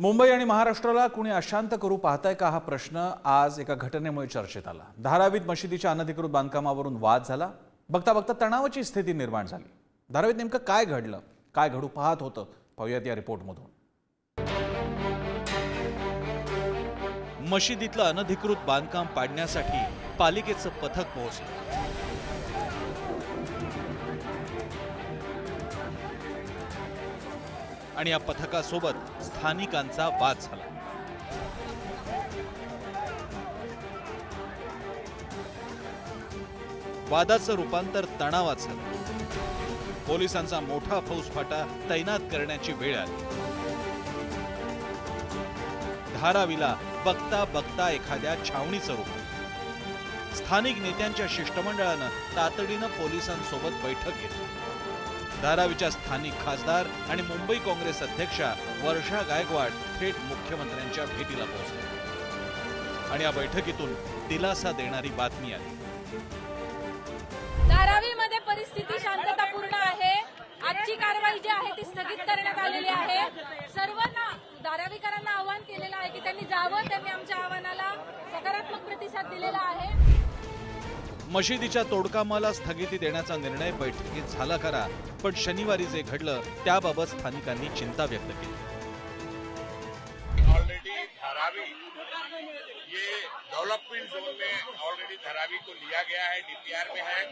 मुंबई आणि महाराष्ट्राला कुणी अशांत करू पाहताय का हा प्रश्न आज एका घटनेमुळे चर्चेत आला. धारावीत मशिदीच्या अनधिकृत बांधकामावरून वाद झाला. बघता बघता तणावाची स्थिती निर्माण झाली. धारावीत नेमकं काय घडलं? काय घडू पाहत होतं? पाहूयात या रिपोर्टमधून. मशिदीतलं अनधिकृत बांधकाम पाडण्यासाठी पालिकेचं पथक पोहोचलं. आणि या पथकासोबत स्थानिकांचा वाद झाला. वादाचं रूपांतर तणावात झालं. पोलिसांचा मोठा फौजफाटा तैनात करण्याची वेळ आली. धारावीला बघता बघता एखाद्या छावणीचं रूप स्थानिक नेत्यांच्या शिष्टमंडळानं तातडीनं पोलिसांसोबत बैठक घेतली. धारावीच्या स्थानिक खासदार आणि मुंबई काँग्रेस अध्यक्षा वर्षा गायकवाड थेट मुख्यमंत्र्यांच्या भेटीला पोहोचले. आणि या बैठकीतून दिलासा देणारी बातमी आली. धारावीमध्ये परिस्थिती शांततापूर्ण आहे. आजची कारवाई जी आहे ती स्थगित करण्यात आलेली आहे. सर्वांना धारावीकरांना आवाहन केलेलं आहे की त्यांनी जावं त्यांनी आमच्या आव्हानाला सकारात्मक प्रतिसाद दिलेला आहे. मशिदीच्या तोडकामाला स्थगिती देण्याचा निर्णय बैठकीत झाला खरा पण शनिवारी जे घडलं त्याबाबत स्थानिकांनी चिंता व्यक्त केली. ऑलरेडी धरावी ये डेवलपमेंट जोन में ऑलरेडी धरावी को लिया गया है डीपीआर में है।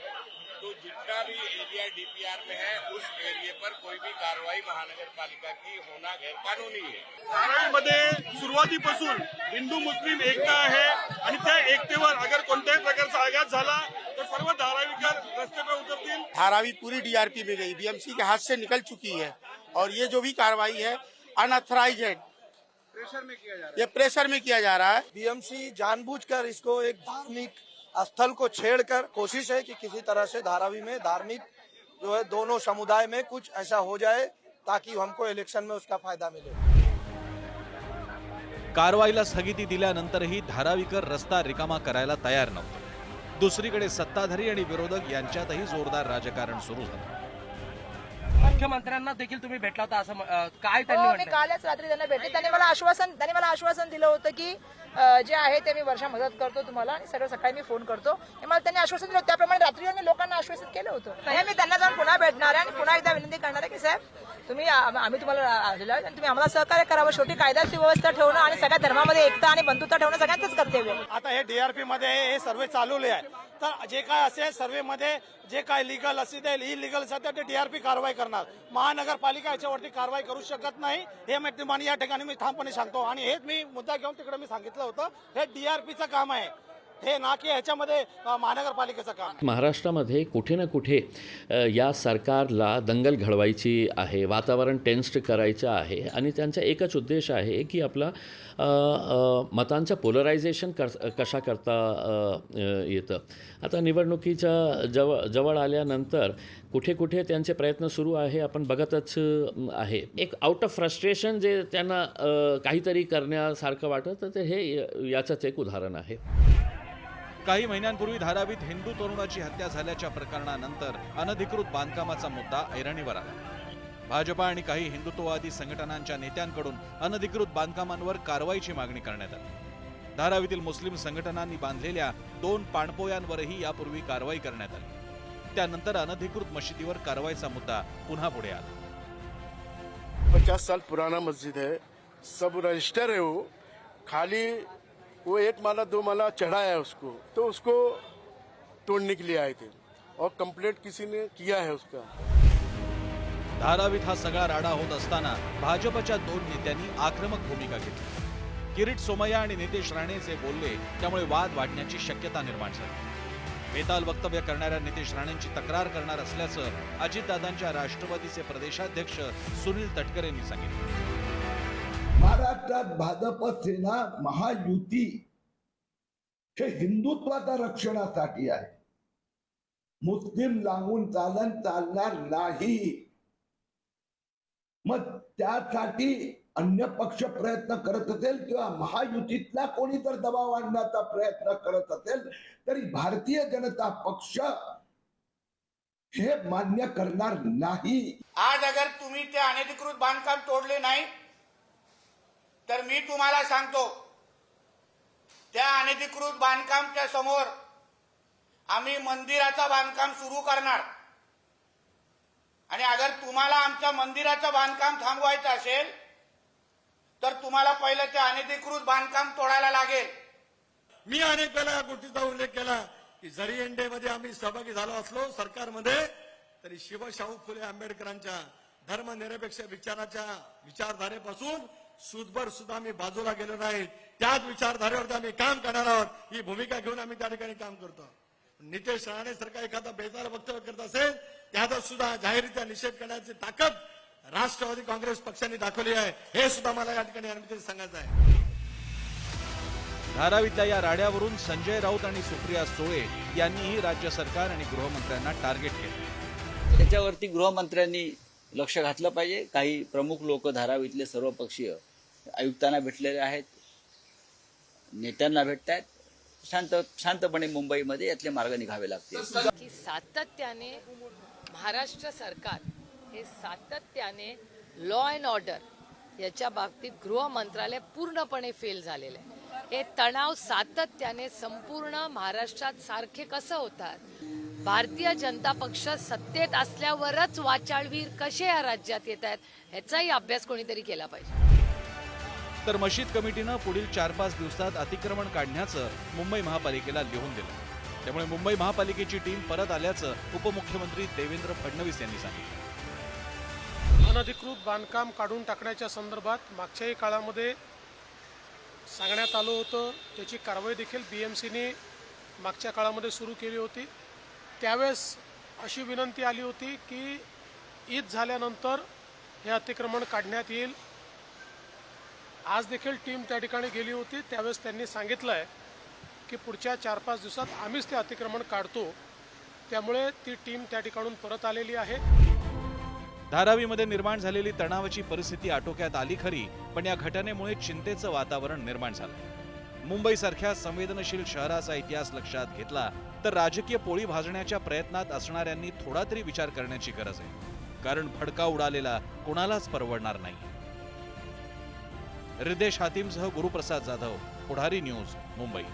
तो जितना भी एरिया डीपीआर में है उस एरिया पर कोई भी कार्रवाई महानगर पालिका की होना गैरकानूनी है। धारावीमध्ये सुरुवातीपासून हिंदू मुस्लिम एकता आहे आणि त्या एकतेवर अगर कोणत्याही प्रकारचा आघात झाला तर सर्व धारावीकर रस्ते पे उतरतील. धारावी पूरी डीआरपी में गई। बीएमसी के हाथ से निकल चुकी है और ये जो भी कार्रवाई है अनऑथराइज है। प्रेशर में किया जा रहा ये प्रेशर में किया जा रहा है। बीएमसी जानबूझकर इसको एक धार्मिक स्थल को छेड़कर कोशिश है कि किसी तरह से धारावी में धार्मिक जो है दोनों समुदाय में कुछ ऐसा हो जाए ताकि हमको इलेक्शन में उसका फायदा मिले। कारवाईला स्थगिती दिल्यानंतरही धारावीकर रस्ता रिकामा करायला तयार नव्हते. दुसरीकडे सत्ताधारी आणि विरोधक यांच्यातही जोरदार राजकारण सुरू झालं. मुख्यमंत्र्यांना देखील तुम्ही भेटला होता असं काय त्यांनी हो मी म्हटलं कालच रात्री त्यांना भेटले. त्यांनी मला आश्वासन त्यांनी मला आश्वासन दिलं होतं की अं, जे आहे ते मी वर्षा मदत करतो तुम्हाला आणि सगळं सकाळी मी फोन करतो. हे मला त्यांनी आश्वासन दिलं. होतं. त्याप्रमाणे रात्री त्यांनी लोकांना आश्वासित केलं होतं. हे मी त्यांना जाऊन पुन्हा भेटणार आहे आणि पुन्हा एकदा विनंती करणार आहे की साहेब तुम्ही आम्ही तुम्हाला दिलं आणि तुम्ही आम्हाला सहकार्य करावं. शेवटी कायदा सुव्यवस्था ठेवणं आणि सगळ्या धर्मामध्ये एकता आणि बंधुता ठेवणं सगळ्यांचंच कर्तव्य आता हे डीआरपी मध्ये हे सर्वे चालवले आहे. तर जे काय असेल सर्वे मध्ये जे काय लिगल असेल इलिगल असेल तर ते डीआरपी कारवाई करणार. महानगरपालिका याच्यावरती कारवाई करू शकत नाही. हे मी या ठिकाणी मी ठामपणे सांगतो. आणि हेच मी मुद्दा घेऊन तिकडे मी सांगितलं होतं. हे डीआरपीचं काम आहे. हे ना की ह्याच्यामध्ये महानगरपालिकेचं काम महाराष्ट्रामध्ये कुठे ना कुठे या सरकारला दंगल घडवायची आहे वातावरण टेन्स्ट करायचं आहे आणि त्यांचा एकच उद्देश आहे की आपला मतांचं पोलरायझेशन कर कशा करता येतं. आता निवडणुकीच्या जवळ जवळ आल्यानंतर कुठे कुठे त्यांचे प्रयत्न सुरू आहे आपण बघतच आहे. एक आउट ऑफ फ्रस्ट्रेशन जे त्यांना काहीतरी करण्यासारखं वाटतं तर ते हे याचंच एक उदाहरण आहे. काही महिन्यांपूर्वी धारावीत हिंदू तरुणाची हत्या झाल्याच्या प्रकरणानंतर अनधिकृत बांधकामाचा मुद्दा ऐरणीवर आला. भाजपा आणि काही हिंदुत्ववादी संघटनांच्या नेत्यांकडून अनधिकृत बांधकामांवर कारवाईची मागणी करण्यात आली. धारावीतील मुस्लिम संघटनांनी बांधलेल्या दोन पाणपोयांवरही यापूर्वी कारवाई करण्यात आली. त्यानंतर अनधिकृत मशिदीवर कारवाईचा मुद्दा पुन्हा पुढे आला. पचास साल पुराना मस्जिद है सब रजिस्टर है वो. खाली वो एक माला दो माला चढ़ाया है उसको। तो उसको तोड़ने के लिए आए थे। और कंप्लेंट किसी ने किया है उसका। धारावीत हा सगळा राडा होत असताना भाजपच्या दोन नेत्यांनी आक्रमक भूमिका घेतली. किरीट सोमय्या आणि नितेश राणेचे बोलले त्यामुळे वाद वाढण्याची शक्यता निर्माण झाली. बेताल वक्तव्य करणाऱ्या नितेश राणेंची तक्रार करणार असल्याचं अजितदादांच्या राष्ट्रवादीचे प्रदेशाध्यक्ष सुनील तटकरेंनी सांगितलं. महाराष्ट्रात भाजप सेना महायुती हे हिंदुत्वाच्या रक्षणासाठी आहे. मुस्लिम लागून चालन चालणार नाही. मग त्यासाठी अन्य पक्ष प्रयत्न करत असेल किंवा महायुतीतला कोणी जर दबाव आणण्याचा प्रयत्न करत असेल तरी भारतीय जनता पक्ष हे मान्य करणार नाही. आज अगर तुम्ही ते अनधिकृत बांधकाम तोडले नाही तर मी तुम्हाला सांगतो त्या अनधिकृत बांधकामच्या समोर आम्ही मंदिराचं बांधकाम सुरू करणार. आणि अगर तुम्हाला आमच्या मंदिराचं बांधकाम थांबवायचं असेल तर तुम्हाला पहिलं ते अनधिकृत बांधकाम तोडायला लागेल. मी अनेक वेळा या गोष्टीचा उल्लेख केला की जरी मध्ये आम्ही सहभागी झालो असलो सरकारमध्ये तरी शिवशाहू फुले आंबेडकरांच्या धर्मनिरपेक्ष विचाराच्या विचारधारेपासून सुदभर सुद्धा आम्ही बाजूला गेलो नाही. त्याच विचारधारेवरती आम्ही काम करणार आहोत. ही भूमिका घेऊन आम्ही त्या ठिकाणी काम करतो. नितेश राणे सारखा एखादा बेजार वक्तव्य करत असेल त्याचा सुद्धा जाहीररित्या निषेध करण्याची ताकद राष्ट्रवादी काँग्रेस पक्षाने दाखवली आहे. हे सुद्धा मला या ठिकाणी सांगायचं आहे. धारावीतल्या या राड्यावरून संजय राऊत आणि सुप्रिया सुळे यांनीही राज्य सरकार आणि गृहमंत्र्यांना टार्गेट केलं. त्याच्यावरती गृहमंत्र्यांनी लक्ष घातलं पाहिजे. काही प्रमुख लोक धारावीतले सर्व पक्षीय आयुक्तांना भेटलेले आहेत नेत्यांना भेटत आहेत शांत शांतपणे मुंबईमध्ये यातले मार्ग निघावे लागतील. की सातत्याने महाराष्ट्र सरकार हे सातत्याने लॉ अँड ऑर्डर याच्या बाबतीत गृह मंत्रालय पूर्णपणे फेल झालेलं आहे. हे तणाव सातत्याने संपूर्ण महाराष्ट्रात सारखे कसं होतात? भारतीय जनता पक्ष सत्तेत असल्यावरच वाचाळवीर कसे या राज्यात येत आहेत ह्याचाही अभ्यास कोणीतरी केला पाहिजे. तर मशीद कमिटीनं पुढील चार पाच दिवसात अतिक्रमण काढण्याचं मुंबई महापालिकेला लिहून दिलं. त्यामुळे मुंबई महापालिकेची टीम परत आल्याचं उपमुख्यमंत्री देवेंद्र फडणवीस यांनी सांगितलं. अनधिकृत बांधकाम काढून टाकण्याच्या संदर्भात मागच्याही काळामध्ये सांगण्यात आलं होतं. त्याची कारवाई देखील बी एम सीने मागच्या काळामध्ये सुरू केली होती. त्यावेळेस अशी विनंती आली होती की ईद झाल्यानंतर हे अतिक्रमण काढण्यात येईल. आज देखील टीम त्या ठिकाणी गेली होती. त्यावेळेस त्यांनी सांगितलं आहे की पुढच्या चार पाच दिवसात आम्हीच ते अतिक्रमण काढतो. त्यामुळे ती टीम त्या ठिकाणून परत आलेली आहे. धारावीमध्ये निर्माण झालेली तणावाची परिस्थिती आटोक्यात आली खरी पण या घटनेमुळे चिंतेचं वातावरण निर्माण झालं. मुंबईसारख्या संवेदनशील शहराचा इतिहास लक्षात घेतला तर राजकीय पोळी भाजण्याच्या प्रयत्नात असणाऱ्यांनी थोडा तरी विचार करण्याची गरज आहे. कारण फडका उडालेला कोणालाच परवडणार नाही. रिदेश हातीमसह गुरुप्रसाद जाधव पुढारी न्यूज मुंबई.